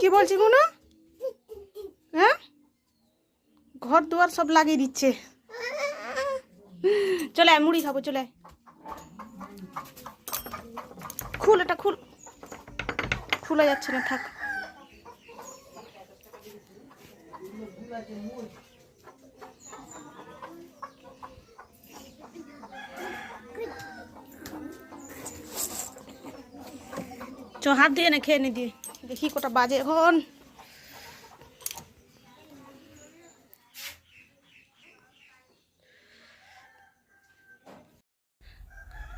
কি বলছি কোনো হ্যাঁ? ঘর দুয়ার সব লাগিয়ে দিচ্ছে। চলে আয়, মুড়ি খাব চলে। খুল এটা খুল। খুলে যাচ্ছে না থাক। চ হাত দিয়ে না খেয়ে নি দিয়ে। দেখি কটা বাজে এখন।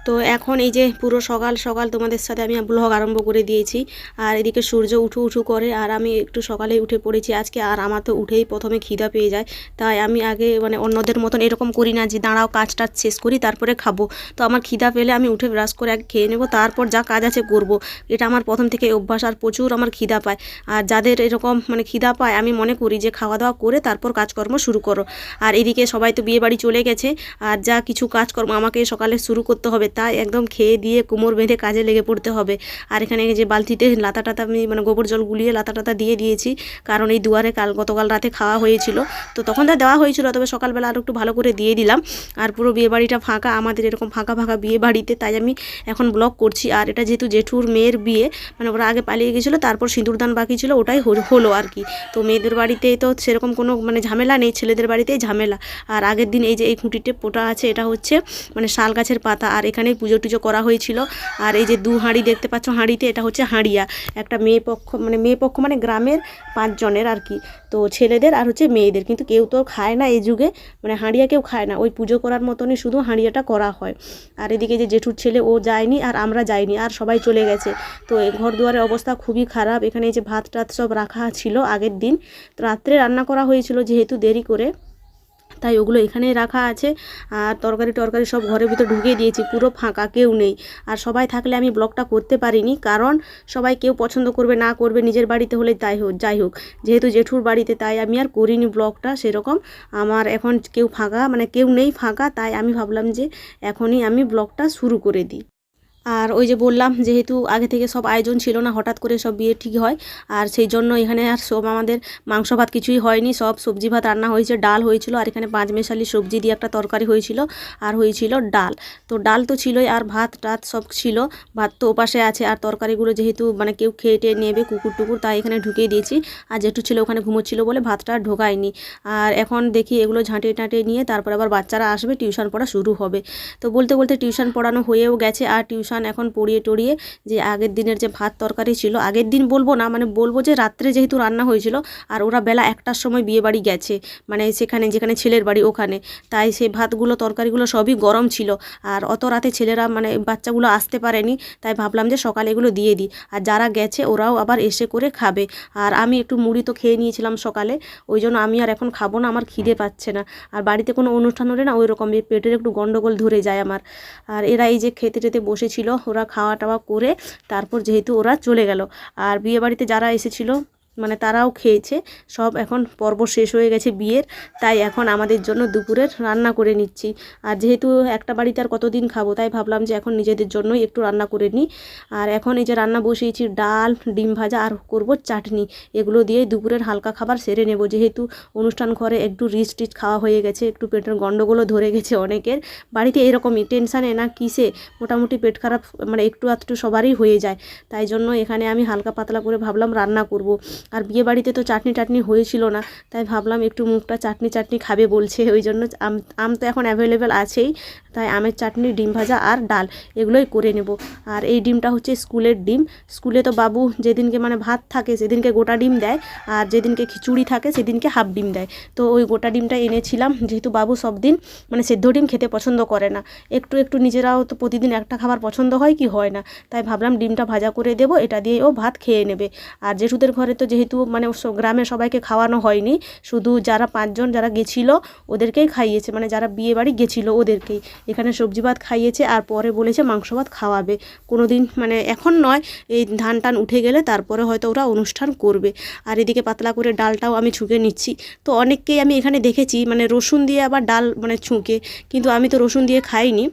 তো এখন এই যে পুরো সকাল সকাল তোমাদের সাথে আমি ব্লগ আরম্ভ করে দিয়েছি। আর এদিকে সূর্য উঠু উঠু করে, আর আমি একটু সকালে উঠে পড়েছি। আজকে আর আমার তো উঠেই প্রথমে খিদা পেয়ে যায়। তাই আমি আগে মানে অন্যদের মতন এরকম করি না যে, দাঁড়াও কাজ টাজ শেষ করি, তারপরে খাব। তো আমার খিদা পেলে আমি উঠে ব্রাশ করে আগে খেয়ে নেব, তারপর যা কাজ আছে করব। এটা আমার প্রথম থেকে অভ্যাস, আর প্রচুর আমার খিদা পায়। আর যাদের এরকম মানে খিদা পায়, আমি মনে করি যে খাওয়া দাওয়া করে, তারপর কাজকর্ম শুরু করো। আর এদিকে সবাই তো বিয়ে বাড়ি চলে গেছে। আর যা কিছু কাজকর্ম আমাকে সকালে শুরু করতে হবে তাই একদম খেয়ে দিয়ে কোমর বেঁধে কাজে লেগে পড়তে হবে। আর এখানে যে বালতিতে লাতা টাতা আমি মানে গোবর জল গুলিয়ে লাতা টাতা দিয়ে দিয়েছি। কারণ এই দুয়ারে কাল গতকাল রাতে খাওয়া হয়েছিল। তো তখন তা দেওয়া হয়েছিল, তবে সকালবেলা আরও একটু ভালো করে দিয়ে দিলাম। আর পুরো বিয়ে বাড়িটা ফাঁকা, আমাদের এরকম ফাঁকা ফাঁকা বিয়ে বাড়িতে তাই আমি এখন ব্লগ করছি। আর এটা যেহেতু জেঠুর মেয়ের বিয়ে মানে ওরা আগে পালিয়ে গেছিল, তারপর সিঁদুরদান বাকি ছিল, ওটাই হল- আর কি। তো মেয়েদের বাড়িতে তো সেরকম কোনো মানে ঝামেলা নেই, ছেলেদের বাড়িতেই ঝামেলা। আর আগের দিন এই যে এই খুঁটিতে পোটা আছে, এটা হচ্ছে মানে শাল গাছের পাতা। আর এখানে পুজো টুজো করা হয়েছিল। আর এই যে দু হাঁড়ি দেখতে পাচ্ছ হাঁড়িতে, এটা হচ্ছে হাঁড়িয়া। একটা মেয়ে পক্ষ মানে মেয়ে পক্ষ মানে গ্রামের পাঁচজনের আর কি। তো ছেলেদের আর হচ্ছে মেয়েদের। কিন্তু কেউ তো খায় না এই যুগে মানে হাঁড়িয়া কেউ খায় না। ওই পুজো করার মতনই শুধু হাঁড়িয়াটা করা হয়। আর এদিকে যে জেঠুর ছেলে, ও যায়নি আর আমরা যাইনি, আর সবাই চলে গেছে। তো এই ঘর দুয়ারের অবস্থা খুবই খারাপ। এখানে এই যে ভাত টাত সব রাখা ছিল আগের দিন। রাত্রে রান্না করা হয়েছিল যেহেতু দেরি করে। তাই ওগুলো এখানেই রাখা আছে। আর তরকারি টরকারি সব ঘরের ভিতর ঢুকিয়ে দিয়েছি, পুরো ফাঁকা, কেউ নেই। আর সবাই থাকলে আমি ব্লগটা করতে পারিনি, কারণ সবাই কেউ পছন্দ করবে, না করবে, নিজের বাড়িতে হলে তাই হোক, যাই হোক। যেহেতু জেঠুর বাড়িতে, তাই আমি আর করিনি ব্লগটা সেরকম। আমার এখন কেউ ফাঁকা মানে কেউ নেই ফাঁকা, তাই আমি ভাবলাম যে এখনই আমি ব্লগটা শুরু করে দিই। আর ওই যে বললাম, যেহেতু আগে থেকে সব আয়োজন ছিল না, হঠাৎ করে সব বিয়ে ঠিক হয়, আর সেই জন্য এখানে আর সব আমাদের মাংস ভাত কিছুই হয়নি, সব সবজি ভাত রান্না হয়েছে, ডাল হয়েছিল, আর এখানে পাঁচ মেশালি সবজি দিয়ে একটা তরকারি হয়েছিল, আর হয়েছিল ডাল। তো ডাল তো ছিলই, আর ভাত টাত সব ছিল, ভাত তো ওপাশে আছে, আর তরকারিগুলো যেহেতু মানে কেউ খেয়ে টেয়ে নেবে, কুকুর টুকুর, তাই এখানে ঢুকিয়ে দিয়েছি, আর যেটু ছিল ওখানে ঘুমোচ্ছিল বলে ভাতটা ঢোকায়নি। আর এখন দেখি এগুলো ঝাঁটিয়ে টাঁটিয়ে নিয়ে তারপর আবার বাচ্চারা আসবে, টিউশন পড়া শুরু হবে। তো বলতে বলতে টিউশন পড়ানো হয়েও গেছে, আর টিউশন এখন পড়িয়ে টড়িয়ে যে আগের দিনের যে ভাত তরকারি ছিল, আগের দিন বলব না মানে বলব যে রাত্রে যেহেতু রান্না হয়েছিল আর ওরা বেলা একটার সময় বিয়ে বাড়ি গেছে মানে সেখানে, যেখানে ছেলের বাড়ি ওখানে, তাই সেই ভাতগুলো, তরকারিগুলো সবই গরম ছিল আর অত রাতে ছেলেরা মানে বাচ্চাগুলো আসতে পারেনি, তাই ভাবলাম যে সকালে এগুলো দিয়ে দিই, আর যারা গেছে ওরাও আবার এসে করে খাবে, আর আমি একটু মুড়ি তো খেয়ে নিয়েছিলাম সকালে, ওই জন্য আমি আর এখন খাব না, আমার খিদে পাচ্ছে না, আর বাড়িতে কোনো অনুষ্ঠান হলে না ওই রকম পেটের একটু গন্ডগোল ধরে যায় আমার, আর এরা এই যে খেতে টেতে বসেছিল ওরা খাওয়া টাওয়া করে তারপর যেহেতু ওরা চলে গেল। আর বিয়ে বাড়িতে যারা এসেছিল মানে তারাও খেয়েছে। সব এখন পর্ব শেষ হয়ে গেছে বিয়ের। তাই এখন আমাদের জন্য দুপুরের রান্না করে নিচ্ছি। আর যেহেতু একটা বাড়িতে আর কতদিন খাব, তাই ভাবলাম যে এখন নিজেদের জন্যই একটু রান্না করে নিই। আর এখন এই যে রান্না বসিয়েছি, ডাল, ডিম ভাজা আর করব চাটনি। এগুলো দিয়ে দুপুরের হালকা খাবার সেরে নেব। যেহেতু অনুষ্ঠান ঘরে একটু রিচ টিচ খাওয়া হয়ে গেছে, একটু পেটের গন্ডগোলও ধরে গেছে অনেকের। বাড়িতে এরকমই, টেনশানে না কিসে? মোটামুটি পেট খারাপ মানে একটু আধটু সবারই হয়ে যায়। তাই জন্য এখানে আমি হালকা পাতলা করে ভাবলাম রান্না করব। আর বিয়ে বাড়িতে তো চাটনি টাটনি হয়েছিল না, তাই ভাবলাম একটু মুখটা চাটনি চাটনি খাবে বলছে, ওই জন্য আম আম তো এখন অ্যাভেলেবেল আছেই, তাই আমের চাটনি, ডিম ভাজা আর ডাল এগুলোই করে নেব। আর এই ডিমটা হচ্ছে স্কুলের ডিম, স্কুলে তো বাবু যেদিনকে মানে ভাত থাকে সেদিনকে গোটা ডিম দেয়, আর যেদিনকে খিচুড়ি থাকে সেদিনকে হাফ ডিম দেয়। তো ওই গোটা ডিমটা এনেছিলাম, যেহেতু বাবু সব দিন মানে সেদ্ধ ডিম খেতে পছন্দ করে না, একটু একটু নিজেরাও তো প্রতিদিন একটা খাবার পছন্দ হয় কি হয় না, তাই ভাবলাম ডিমটা ভাজা করে দেবো, এটা দিয়ে ও ভাত খেয়ে নেবে। আর জেঠুদের ঘরে তো যেহেতু মানে গ্রামে সবাইকে খাওয়ানো হয়নি, শুধু যারা পাঁচজন যারা গেছিল ওদেরকেই খাইয়েছে মানে যারা বিয়ে বাড়ি গেছিল ওদেরকেই। এখানে সবজি ভাত খাইয়েছে আর পরে বলেছে মাংস ভাত খাওয়াবে। কোনো দিন মানে এখন নয়, এই ধান টান উঠে গেলে তারপরে হয়তো ওরা অনুষ্ঠান করবে। আর এদিকে পাতলা করে ডালটাও আমি ছুঁকে নিচ্ছি। তো অনেককেই আমি এখানে দেখেছি মানে রসুন দিয়ে আবার ডাল মানে ছুঁকে, কিন্তু আমি তো রসুন দিয়ে খাইনি।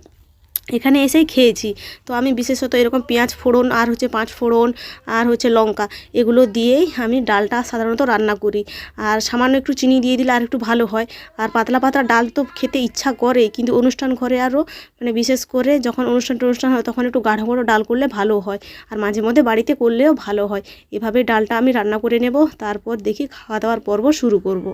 এখানে এসেই খেয়েছি। তো আমি বিশেষত এরকম পেঁয়াজ ফোড়ন, আর হচ্ছে পাঁচ ফোড়ন, আর হচ্ছে লঙ্কা, এগুলো দিয়েই আমি ডালটা সাধারণত রান্না করি। আর সামান্য একটু চিনি দিয়ে দিলে আর একটু ভালো হয়। আর পাতলা পাতলা ডাল তো খেতে ইচ্ছা করে, কিন্তু অনুষ্ঠান ঘরে আরও মানে বিশেষ করে যখন অনুষ্ঠান টনুষ্ঠান হয়, তখন একটু গাঢ় গাঢ় ডাল করলে ভালো হয়। আর মাঝে মধ্যে বাড়িতে করলেও ভালো হয়। এভাবে ডালটা আমি রান্না করে নেব, তারপর দেখি খাওয়া দাওয়ার পর্ব শুরু করব।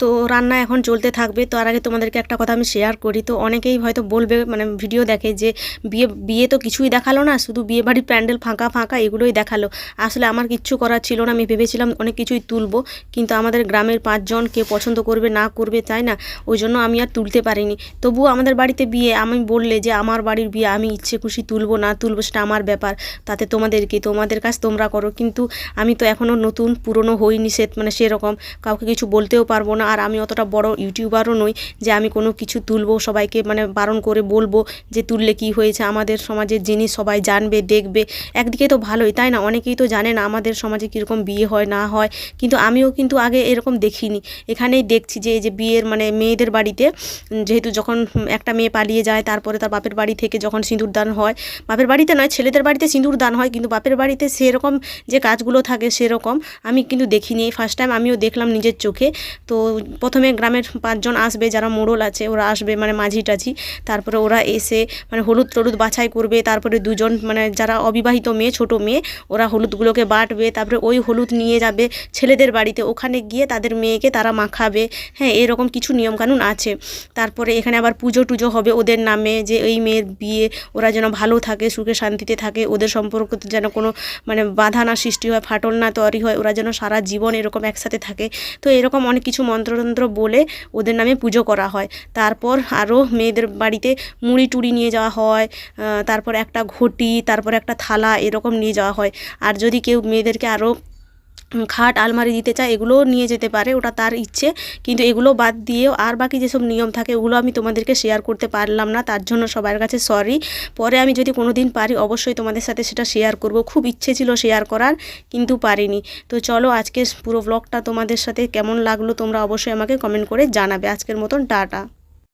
তো রান্না এখন চলতে থাকবে। তো আর আগে তোমাদেরকে একটা কথা আমি শেয়ার করি। তো অনেকেই হয়তো বলবে মানে ভিডিও দেখে যে, বিয়ে বিয়ে তো কিছুই দেখাল না, শুধু বিয়ে বাড়ির প্যান্ডেল ফাঁকা ফাঁকা এগুলোই দেখাল। আসলে আমার কিচ্ছু করার ছিল না, আমি ভেবেছিলাম অনেক কিছুই তুলবো। কিন্তু আমাদের গ্রামের পাঁচজন কে পছন্দ করবে, না করবে, তাই না? ওই জন্য আমি আর তুলতে পারিনি। তবুও আমাদের বাড়িতে বিয়ে, আমি বললে যে, আমার বাড়ির বিয়ে আমি ইচ্ছে খুশি তুলবো, না তুলবো, সেটা আমার ব্যাপার। তাতে তোমাদেরকে, তোমাদের কাজ তোমরা করো। কিন্তু আমি তো এখনও নতুন, পুরনো হইনি সে মানে সেরকম। কাউকে কিছু বলতেও পারব না। আর আমি অতটা বড় ইউটিউবারও নই যে আমি কোনো কিছু তুলবো, সবাইকে মানে বারণ করে বলব যে তুললে কি হয়েছে, আমাদের সমাজের জিনিস সবাই জানবে, দেখবে। একদিকে তো ভালোই, তাই না? অনেকেই তো জানে না আমাদের সমাজে কীরকম বিয়ে হয়, না হয়। কিন্তু আমিও কিন্তু আগে এরকম দেখিনি। এখানেই দেখছি যে, এই যে বিয়ের মানে মেয়েদের বাড়িতে যেহেতু যখন একটা মেয়ে পালিয়ে যায়, তারপরে তার বাপের বাড়ি থেকে যখন সিঁদুর দান হয়, বাপের বাড়িতে নয়, ছেলেদের বাড়িতে সিঁদুর দান হয়, কিন্তু বাপের বাড়িতে সেরকম যে কাজগুলো থাকে সেরকম আমি কিন্তু দেখিনি। এই ফার্স্ট টাইম আমিও দেখলাম নিজের চোখে। তো প্রথমে গ্রামের পাঁচজন আসবে, যারা মোড়ল আছে, ওরা আসবে মানে মাঝি টাঝি। তারপরে ওরা এসে মানে হলুদ টলুদ বাছাই করবে। তারপরে দুজন মানে যারা অবিবাহিত মেয়ে, ছোট মেয়ে, ওরা হলুদগুলোকে বাটবে। তারপরে ওই হলুদ নিয়ে যাবে ছেলেদের বাড়িতে। ওখানে গিয়ে তাদের মেয়েকে তারা মাখাবে। হ্যাঁ এরকম কিছু নিয়মকানুন আছে। তারপরে এখানে আবার পুজো টুজো হবে ওদের নামে যে এই মেয়ের বিয়ে, ওরা যেন ভালো থাকে, সুখে শান্তিতে থাকে, ওদের সম্পর্ক যেন কোনো মানে বাধা না সৃষ্টি হয়, ফাটল না তৈরি হয়, ওরা যেন সারা জীবন এরকম একসাথে থাকে। তো এরকম অনেক কিছু মন্ত্রতন্ত্র বলে ওদের নামে পুজো করা হয়। তারপর আরও মেয়েদের বাড়িতে মুড়ি টুড়ি নিয়ে যাওয়া হয় তারপর একটা ঘটি, তারপর একটা থালা এরকম নিয়ে যাওয়া হয়। আর যদি কেউ মেয়েদেরকে আরও খাট, আলমারি দিতে চায়, এগুলোও নিয়ে যেতে পারে, ওটা তার ইচ্ছে। কিন্তু এগুলো বাদ দিয়েও আর বাকি যেসব নিয়ম থাকে, ওগুলো আমি তোমাদেরকে শেয়ার করতে পারলাম না, তার জন্য সবার কাছে সরি পরে আমি যদি কোনো দিন পারি, অবশ্যই তোমাদের সাথে সেটা শেয়ার করব। খুব ইচ্ছে ছিল শেয়ার করার, কিন্তু পারিনি। তো চলো আজকের পুরো ব্লগটা তোমাদের সাথে কেমন লাগল, তোমরা অবশ্যই আমাকে কমেন্ট করে জানাবে। আজকের মতন, টাটা।